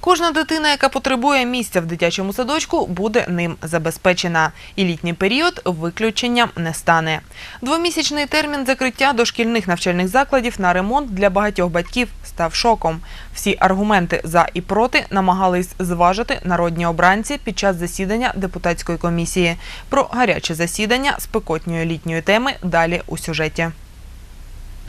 Кожна дитина, яка потребує місця в дитячому садочку, буде ним забезпечена. І літній період виключенням не стане. Двомісячний термін закриття дошкільних навчальних закладів на ремонт для багатьох батьків став шоком. Всі аргументи за і проти намагались зважити народні обранці під час засідання депутатської комісії. Про гаряче засідання спекотньої літньої теми далі у сюжеті.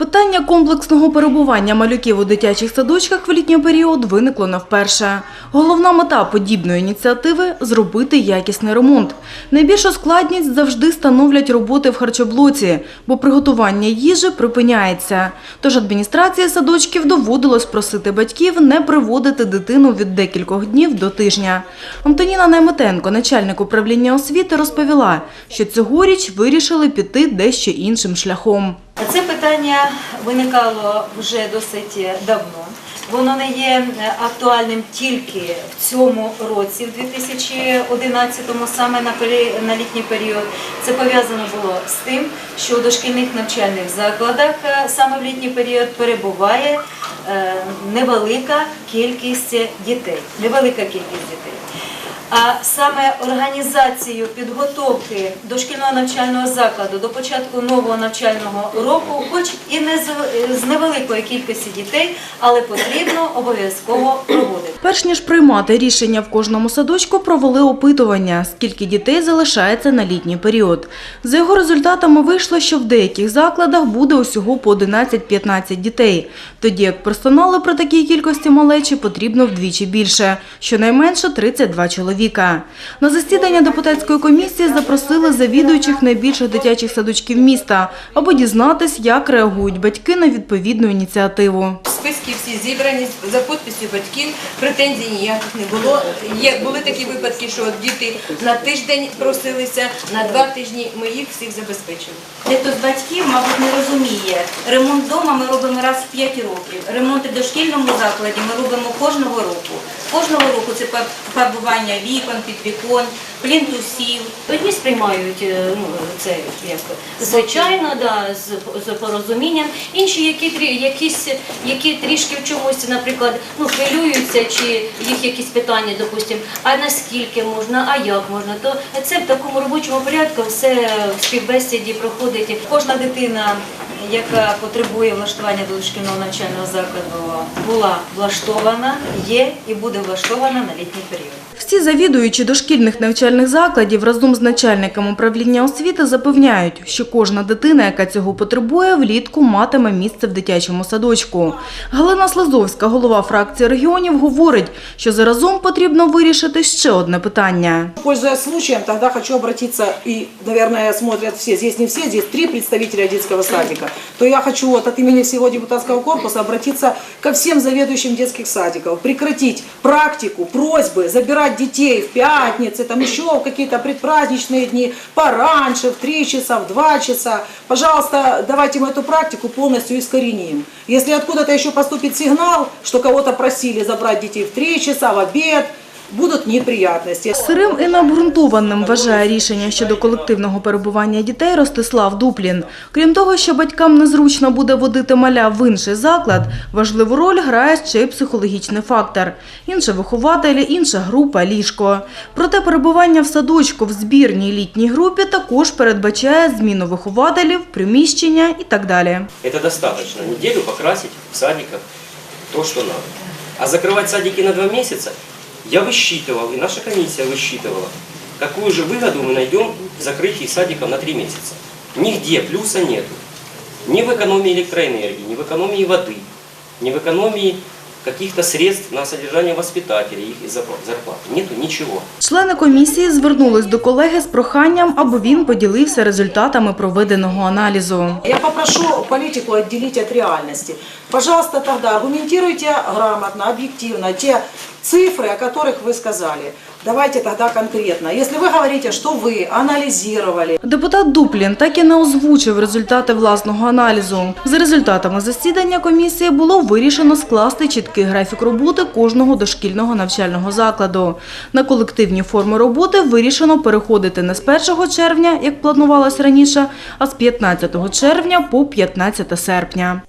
Питання комплексного перебування малюків у дитячих садочках в літній період виникло не вперше. Головна мета подібної ініціативи – зробити якісний ремонт. Найбільшу складність завжди становлять роботи в харчоблоці, бо приготування їжі припиняється. Тож адміністрації садочків доводилось просити батьків не приводити дитину від декількох днів до тижня. Антоніна Найметенко, начальник управління освіти, розповіла, що цьогоріч вирішили піти дещо іншим шляхом. Це питання виникало вже досить давно. Воно не є актуальним тільки в цьому році, в 2011-му, саме на пері- на літній період. Це пов'язано було з тим, що у дошкільних навчальних закладах е, саме в літній період перебуває е, невелика кількість дітей. Невелика кількість дітей. А саме організацію підготовки дошкільного навчального закладу до початку нового навчального року, хоч і не з, невеликої кількості дітей, але потрібно обов'язково проводити. Перш ніж приймати рішення в кожному садочку, провели опитування, скільки дітей залишається на літній період. За його результатами вийшло, що в деяких закладах буде усього по 11-15 дітей, тоді як персоналу при такій кількості малечі потрібно вдвічі більше, щонайменше 32 чоловіка. На засідання депутатської комісії запросили завідуючих найбільших дитячих садочків міста, аби дізнатись, як реагують батьки на відповідну ініціативу. Списки всі зібрані за підписю батьків, претензій ніяких не було. Є були такі випадки, що діти на тиждень просилися, на два тижні ми їх всіх забезпечили. Дехто з батьків, мабуть, не розуміє. Ремонт вдома ми робимо раз в 5 років. Ремонти дошкільному закладі ми робимо кожного року. Кожного року це пар- фарбування вікон, підвікон, плінтусів. Одні сприймають е, ну, це як звичайно, да, з, з порозумінням. Інші, які якісь, які трішки в чомусь, наприклад, ну хвилюються, чи їх якісь питання, допустимо, а наскільки можна, а як можна, то це в такому робочому порядку все в співбесіді проходить. Кожна дитина, яка потребує влаштування до дошкільного навчального закладу, була влаштована, є і буде влаштована на літній період. Всі завідуючі дошкільних навчальних закладів разом з начальником управління освіти запевняють, що кожна дитина, яка цього потребує, влітку матиме місце в дитячому садочку. Галина Слазовська, голова фракції регіонів, говорить, що заразом потрібно вирішити ще одне питання. Пользуясь случаем, тогда хочу обратиться, и, наверное, смотрят все, здесь не все, здесь три представителя детского садика, то я хочу вот от имени всего депутатского корпуса обратиться ко всем заведующим детских садиков, прекратить практику, просьбы забирать детей в пятницы, там еще в какие-то предпраздничные дни, пораньше, в 3 часа, в 2 часа. Пожалуйста, давайте мы эту практику полностью искореним. Если откуда-то еще поступит сигнал, что кого-то просили забрать детей в 3 часа, в обед, будут неприятности. Сирим і необґрунтованим вважає рішення щодо колективного перебування дітей Ростислав Дуплін. Крім того, що батькам незручно буде водити маля в інший заклад, важливу роль грає ще й психологічний фактор. Інші вихователі, інша група, ліжко. Проте перебування в садочку в збірній літній групі також передбачає зміну вихователів, приміщення і так далі. Это достаточно. Неделю покрасить в садиках то, что надо. А закрывать садики на два месяца, я высчитывал, и наша комиссия высчитывала, какую же выгоду мы найдем в закрытии садиков на три месяца. Нигде плюса нету. Ни в экономии электроэнергии, ни в экономии воды, ни в экономии каких-то средств на содержание воспитателей, их зарплат. зарплаты. Нету ничего. Члени комісії звернулись до колеги з проханням, аби він поділився результатами проведеного аналізу. Я попрошу политику отделить от реальности. Пожалуйста, тогда аргументируйте грамотно, объективно те цифры, о которых вы сказали. Давайте тогда конкретно. Если вы говорите, что вы анализировали, Депутат Дуплін так і не озвучив результати власного аналізу. За результатами засідання комісії було вирішено скласти чіткий графік роботи кожного дошкільного навчального закладу. На колективні форми роботи вирішено переходити не з 1 червня, як планувалось раніше, а з 15 червня по 15 серпня.